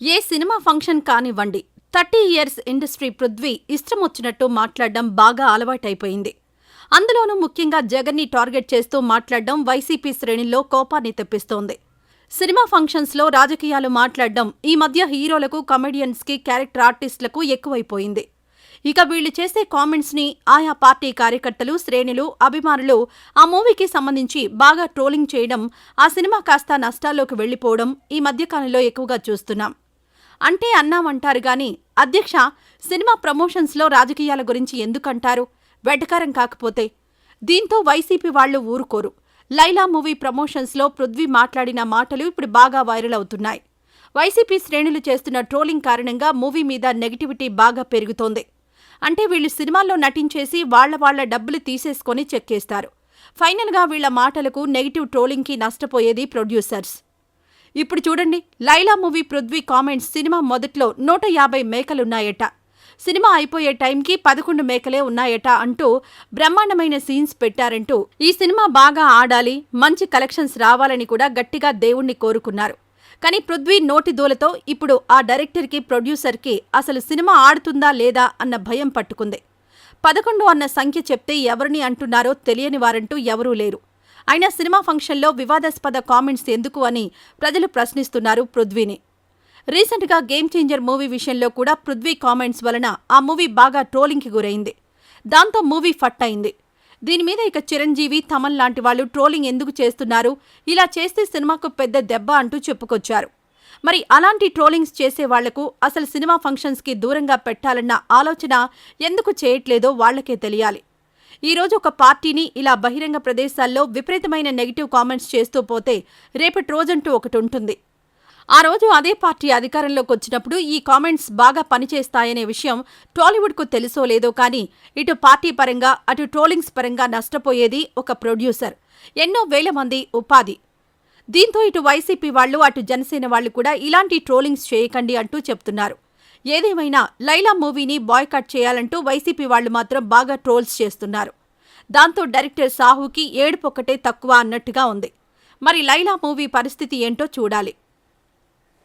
ఏ cinema function కానివ్వండి thirty years industry Prithvi ఇష్టమొచ్చినట్టు మాట్లాడడం బాగా అలవాటైపోయింది. అందులోనూ ముఖ్యంగా జగన్ని టార్గెట్ చేస్తూ మాట్లాడడం వైసీపీ శ్రేణుల్లో కోపాన్ని తెప్పిస్తోంది. సినిమా ఫంక్షన్స్లో రాజకీయాలు మాట్లాడడం ఈ మధ్య హీరోలకు కమెడియన్స్కి క్యారెక్టర్ ఆర్టిస్టులకు ఎక్కువైపోయింది. ఇక వీళ్ళు చేసే కామెంట్స్ని ఆయా పార్టీ కార్యకర్తలు శ్రేణులు అభిమానులు ఆ మూవీకి సంబంధించి బాగా ట్రోలింగ్ చేయడం ఆ సినిమా కాస్త నష్టాల్లోకి వెళ్ళిపోవడం ఈ మధ్యకాలంలో ఎక్కువగా చూస్తున్నాం. అంటే అన్నామంటారు గాని అధ్యక్ష సినిమా ప్రమోషన్స్లో రాజకీయాల గురించి ఎందుకంటారు? వెటకారం కాకపోతే. దీంతో వైసీపీ వాళ్ళు ఊరుకోరు. లైలా మూవీ ప్రమోషన్స్లో పృథ్వీ మాట్లాడిన మాటలు ఇప్పుడు బాగా వైరల్ అవుతున్నాయి. వైసీపీ శ్రేణులు చేస్తున్న ట్రోలింగ్ కారణంగా మూవీ మీద నెగిటివిటీ బాగా పెరుగుతోంది. అంటే వీళ్ళు సినిమాల్లో నటించేసి వాళ్ళ వాళ్ళ డబ్బులు తీసేసుకొని చెక్కేస్తారు. ఫైనల్గా వీళ్ళ మాటలకు నెగిటివ్ ట్రోలింగ్కి నష్టపోయేది ప్రొడ్యూసర్స్. ఇప్పుడు చూడండి Laila movie Prithvi comments cinema మొదట్లో నూట యాభై మేకలున్నాయట. సినిమా అయిపోయే టైంకి పదకొండు మేకలే ఉన్నాయట అంటూ బ్రహ్మాండమైన సీన్స్ పెట్టారంటూ ఈ సినిమా బాగా ఆడాలి మంచి కలెక్షన్స్ రావాలని కూడా గట్టిగా దేవుణ్ణి కోరుకున్నారు. కానీ పృథ్వీ నోటి దూలతో ఇప్పుడు ఆ డైరెక్టర్కి ప్రొడ్యూసర్కి అసలు సినిమా ఆడుతుందా లేదా అన్న భయం పట్టుకుంది. పదకొండు అన్న సంఖ్య చెప్తే ఎవరిని అంటున్నారో తెలియని వారంటూ ఎవరూ లేరు. అయినా సినిమా ఫంక్షన్లో వివాదాస్పద కామెంట్స్ ఎందుకు అని ప్రజలు ప్రశ్నిస్తున్నారు పృథ్వీని. రీసెంట్గా గేమ్ చేంజర్ మూవీ విషయంలో కూడా పృథ్వీ కామెంట్స్ వలన ఆ మూవీ బాగా ట్రోలింగ్కి గురైంది. దాంతో మూవీ ఫట్ అయింది దీని మీద ఇక చిరంజీవి తమన్ లాంటి వాళ్ళు ట్రోలింగ్ ఎందుకు చేస్తున్నారు? ఇలా చేస్తే సినిమాకు పెద్ద దెబ్బ అంటూ చెప్పుకొచ్చారు. మరి అలాంటి ట్రోలింగ్స్ చేసే వాళ్ళకు అసలు సినిమా ఫంక్షన్స్కి దూరంగా పెట్టాలన్న ఆలోచన ఎందుకు చేయట్లేదో వాళ్ళకే తెలియాలి. ఈ రోజు ఒక పార్టీని ఇలా బహిరంగ ప్రదేశాల్లో విపరీతమైన నెగిటివ్ కామెంట్స్ చేస్తూ పోతే రేపటి రోజంటూ ఒకటి ఉంటుంది. ఆ రోజు అదే పార్టీ అధికారంలోకి వచ్చినప్పుడు ఈ కామెంట్స్ బాగా పనిచేస్తాయనే విషయం టాలీవుడ్కు తెలుసో లేదో కానీ ఇటు పార్టీ పరంగా అటు ట్రోలింగ్స్ పరంగా నష్టపోయేది ఒక ప్రొడ్యూసర్ ఎన్నో వేల మంది ఉపాధి. దీంతో ఇటు వైసీపీ వాళ్ళు అటు జనసేన వాళ్ళు కూడా ఇలాంటి ట్రోలింగ్స్ చేయకండి అంటూ చెప్తున్నారు. ఏదేమైనా లైలా మూవీని బాయ్కట్ చేయాలంటూ వైసీపీ వాళ్ళు మాత్రం బాగా ట్రోల్స్ చేస్తున్నారు. దాంతో డైరెక్టర్ సాహుకి ఏడుపొక్కటే తక్కువ అన్నట్టుగా ఉంది. మరి లైలా మూవీ పరిస్థితి ఏంటో చూడాలి.